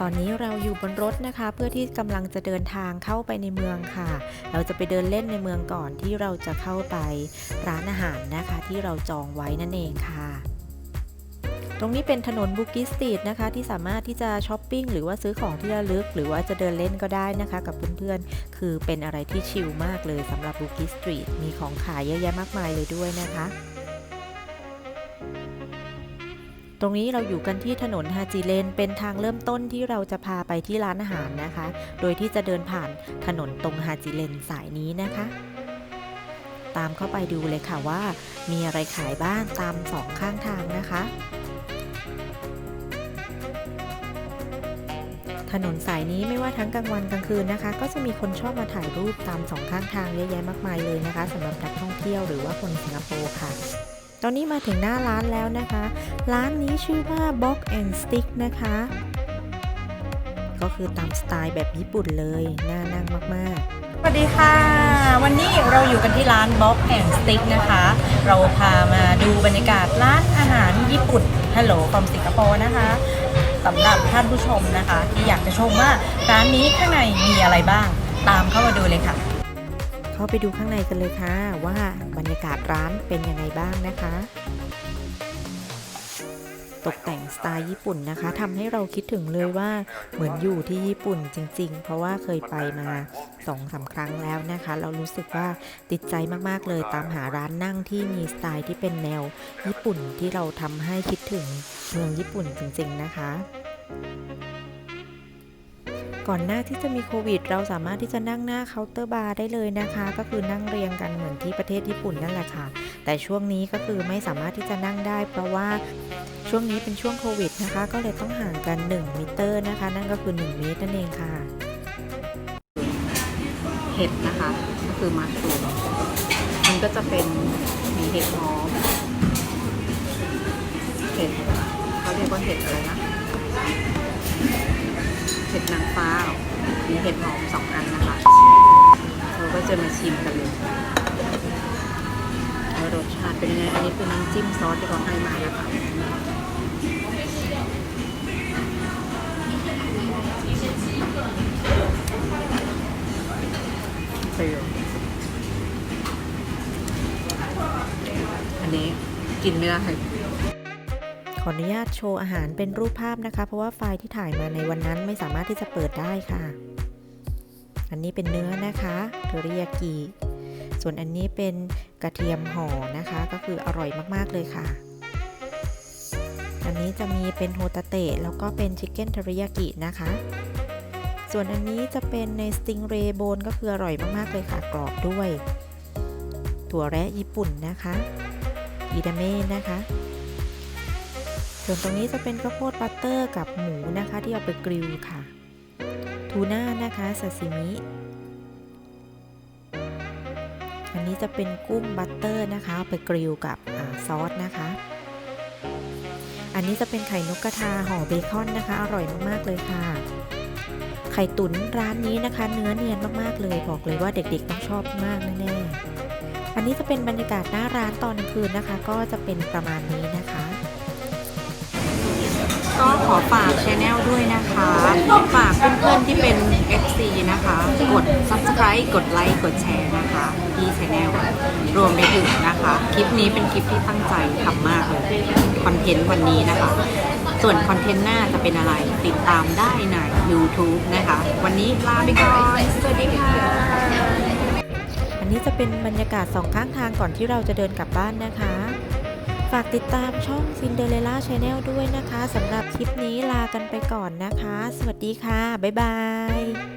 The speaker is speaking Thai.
ตอนนี้เราอยู่บนรถนะคะ เพื่อที่กำลังจะเดินทางเข้าไปในเมืองค่ะ เราจะไปเดินเล่นในเมืองก่อนที่เราจะเข้าไปร้านอาหารนะคะ ที่เราจองไว้นั่นเองค่ะ ตรงนี้เป็นถนนบุกิสตรีทนะคะ ที่สามารถที่จะช้อปปิ้งหรือว่าซื้อของที่ระลึก หรือว่าจะเดินเล่นก็ได้นะคะ กับเพื่อนๆ คือเป็นอะไรที่ชิลมากเลยสำหรับบุกิสตรีทมีของขายเยอะแยะมากมายเลยด้วยนะคะ ตรงนี้เราอยู่กันที่ถนนฮาจิเลน เป็นทางเริ่มต้นที่เราจะพาไปที่ร้านอาหารนะคะ โดยที่จะเดินผ่านถนนตรงฮาจิเลนสายนี้นะคะ ตามเข้าไปดูเลยค่ะว่า มีอะไรขายบ้างตามสองข้างทางนะคะ ถนนสายนี้ไม่ว่าทั้งกลางวันกลางคืนนะคะ ก็จะมีคนชอบมาถ่ายรูปตามสองข้างทางเยอะแยะมากมายเลยนะคะสำหรับนักท่องเที่ยวหรือว่าคนสิงคโปร์ค่ะ ตอนนี้มาถึงหน้าร้านแล้วนะคะ ร้านนี้ชื่อว่า Box and Stick นะคะ ก็คือตามสไตล์แบบญี่ปุ่นเลย น่านั่งมากๆสวัสดีค่ะ วันนี้เราอยู่กันที่ร้าน Bob and Stick นะคะ เราพามาดูบรรยากาศร้านอาหารญี่ปุ่น Hello from สิงคโปร์นะคะสำหรับท่านผู้ชมนะคะ ที่อยากจะชมว่าร้านนี้ข้างในมีอะไรบ้าง ตามเข้ามาดูเลยค่ะ เข้าไปดูข้างในกันเลยค่ะ ว่าบรรยากาศร้านเป็นยังไงบ้างนะคะ ตกแต่งสไตล์ญี่ปุ่นนะคะทำให้เราคิดถึงเลยว่าเหมือนอยู่ที่ญี่ปุ่นจริง ๆ เพราะว่าเคยไปมาสองสาครั้งแล้วนะคะ เรารู้สึกว่าติดใจมากๆเลยตามหาร้านนั่งที่มีสไตล์ที่เป็นแนว ญี่ปุ่นที่เราทำให้คิดถึงเมืองญี่ปุ่นจริง ๆ นะคะ ก่อนหน้าที่จะมีโควิด เราสามารถที่จะนั่งหน้าเคาน์เตอร์บาร์ได้เลยนะคะ ก็คือนั่งเรียงกันเหมือนที่ประเทศญี่ปุ่นนั่นแหละค่ะ แต่ช่วงนี้ก็คือไม่สามารถที่จะนั่งได้ เพราะว่าช่วงนี้เป็นช่วงโควิดนะคะ ก็เลยต้องห่างกัน 1 มิเตอร์นะคะ นั่นก็คือ 1 เมตรนั่นเองค่ะ เห็ดนะคะ ก็คือมัชรูมมันก็จะเป็นมีเห็ดหอมเห็ดเขาเรียกว่าเห็ดอะไรนะ ห็ดนางฟ้ามีเห็ดหอมสองอันนะคะเราก็จะมาชิมกันเลยว่ารสชาติเป็นยังไง อันนี้คือน้ำจิ้มซอสที่เขาให้มานะคะเปรี้ยวอันนี้กินไม่ได้ ออนุญาตโชว์อาหารเป็นรูปภาพนะคะ เพราะว่าไฟล์ที่ถ่ายมาในวันนั้นไม่สามารถที่จะเปิดได้ค่ะ อันนี้เป็นเนื้อนะคะเทอริยากิส่วนอันนี้เป็นกระเทียมห่อนะคะ ก็คืออร่อยมากๆเลยค่ะอันนี้จะมีเป็นโฮตาเตะแล้วก็เป็นชิคเก้นเทอริยากินะคะ ส่วนอันนี้จะเป็นในสติงเรย์โบนก็คืออร่อยมากๆเลยค่ะกรอบด้วย ถั่วแระญี่ปุ่นนะคะอิดาเม่นะคะ ส่วนตรงนี้จะเป็นข้าวโพดบัตเตอร์กับหมูนะคะที่เอาไปกริลค่ะ ทูน่านะคะซาซิมิ อันนี้จะเป็นกุ้งบัตเตอร์นะคะเอาไปกริลกับอซอสนะคะ อันนี้จะเป็นไข่นกกระทาห่อเบคอนนะคะ อร่อยมากๆเลยค่ะ ไข่ตุ๋นร้านนี้นะคะ เนื้อเนียนมากๆเลยบอกเลยว่าเด็กๆต้องชอบมากแน่ๆอันนี้จะเป็นบรรยากาศหน้าร้านตอนกลางคืนนะคะ ก็จะเป็นประมาณนี้นะคะ ก็ขอฝากช anel ด้วยนะคะ ฝากเพื่อนๆที่เป็น FC นะคะ กด subscribe กดไลค์กดแชร์นะคะที่ช anel รวมไปถึงนะคะ คลิปนี้เป็นคลิปที่ตั้งใจทำมากเลยคอนเทนต์วันนี้นะคะ ส่วนคอนเทนต์หน้าจะเป็นอะไรติดตามได้ใน YouTube นะคะ วันนี้ลาไปก่อนสวัสดีค่ะอันนี้จะเป็นบรรยากาศสองข้างทางก่อนที่เราจะเดินกลับบ้านนะคะากติดตามช่อง Cinderella Channel ด้วยนะคะสำหรับคลิปนี้ลากันไปก่อนนะคะ สวัสดีค่ะ บ๊ายบาย